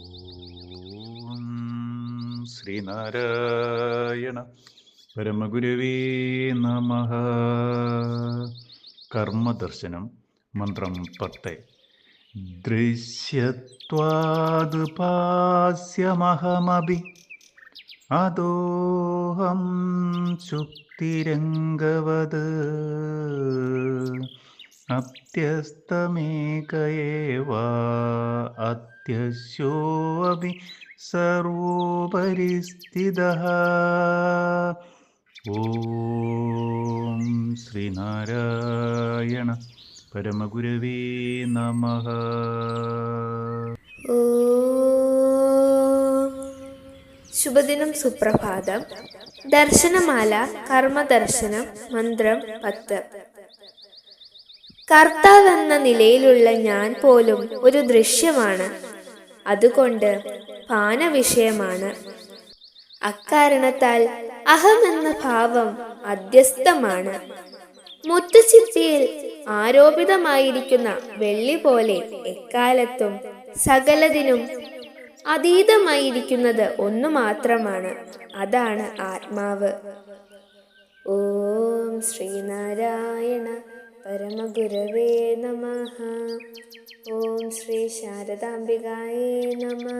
ഓം ശ്രീനാരായണ പരമഗുരുവേ നമ. കർമ്മദർശനം മന്ത്രം പത്ത്. ദൃശ്യത്വാദുപാസ്യമഹമഭി അതോഹം ശുക്തിരംഗവത്. അത്യസ്തമേക ഏവ സർവോപരിസ്ഥിത. സർവോപരി ഓം ശ്രീനാരായണ പരമഗുരവേ നമഃ. ശുഭദിനം സുപ്രഭാതം. ദർശനമാല കർമ്മദർശനം മന്ത്രം പത്ത്. കർത്താവെന്ന നിലയിലുള്ള ഞാൻ പോലും ഒരു ദൃശ്യമാണ്. അതുകൊണ്ട് പാനവിഷയമാണ്. അക്കാരണത്താൽ അഹം എന്ന ഭാവം അധ്യസ്ഥമാണ് മുത്തുച്ചിപ്പിയിൽ ആരോപിതമായിരിക്കുന്ന വെള്ളി പോലെ എക്കാലത്തും സകലതിനും അതീതമായിരിക്കുന്നത് ഒന്നു മാത്രമാണ്. അതാണ് ആത്മാവ്. ഓം ശ്രീനാരായണ परमगुरवे नमः। ॐ श्री शारदाम्बिकायै नमः।